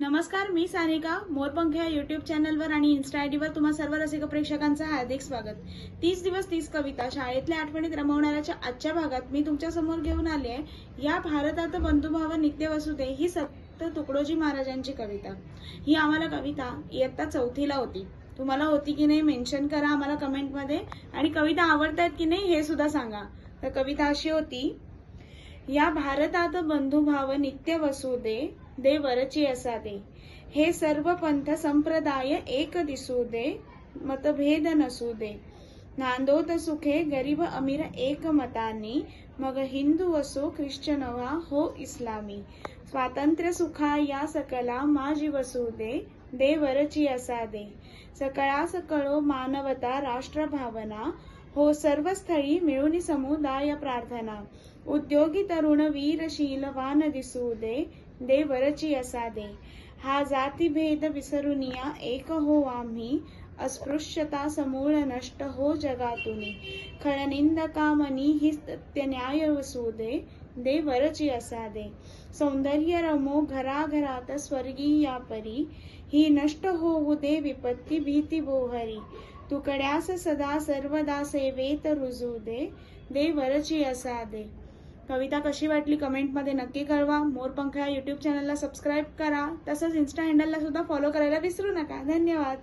नमस्कार मी सानिका मोरपंख या युट्यूब चॅनलवर आणि इन्स्टा आयडीवर तुम्हा सर्व रसिक प्रेक्षकांचं हार्दिक स्वागत. तीस दिवस तीस कविता शाळेतल्या आठवणीत रमवणाऱ्याच्या आजच्या भागात मी तुमच्यासमोर घेऊन आले आहे. या भारतात बंधुभाव नित्य वसुदे ही सक्त तुकडोजी महाराजांची कविता. ही आम्हाला कविता इयत्ता चौथीला होती. तुम्हाला होती की नाही मेन्शन करा आम्हाला कमेंटमध्ये आणि कविता आवडतायत की नाही हे सुद्धा सांगा. तर कविता अशी होती या भारतात बंधुभाव नित्य वसू दे वरची असा दे हे सर्व पंथ संप्रदाय एक दिसू दे मतभेद नसू दे. नांदोत सुखे गरीब अमीर एक मतानी मग हिंदू असो ख्रिश्चन वा हो इस्लामी. स्वातंत्र्य सुखा या सकला माझी वसू दे दे वरची असा दे. सकळा सकळो मानवता राष्ट्रभावना हो सर्व स्थळी मिळून समुदाय प्रार्थना. उद्योगी तरुण वीरशीलवान दिसू दे दे वरची असा दे. हा जातीभेद विसरुनिया एक हो आम्ही अस्पृश्यता समूळ नष्ट हो जगातून. खळनिंद कामनी ही न्याय वसू दे दे वरची असा दे. सौंदर्य रमो घराघरात स्वर्गीया परी ही नष्ट होऊ दे विपत्ती भीती बोहरी. तुकड्यास सदा सर्वदा सेवेत रुजू दे दे वरची असा दे. कविता कशी वाटली कमेंटमध्ये नक्की कळवा. मोरपंख या यूट्यूब चॅनलला सबस्क्राईब करा. तसंच इन्स्टा हँडलला सुद्धा फॉलो करायला विसरू नका. धन्यवाद.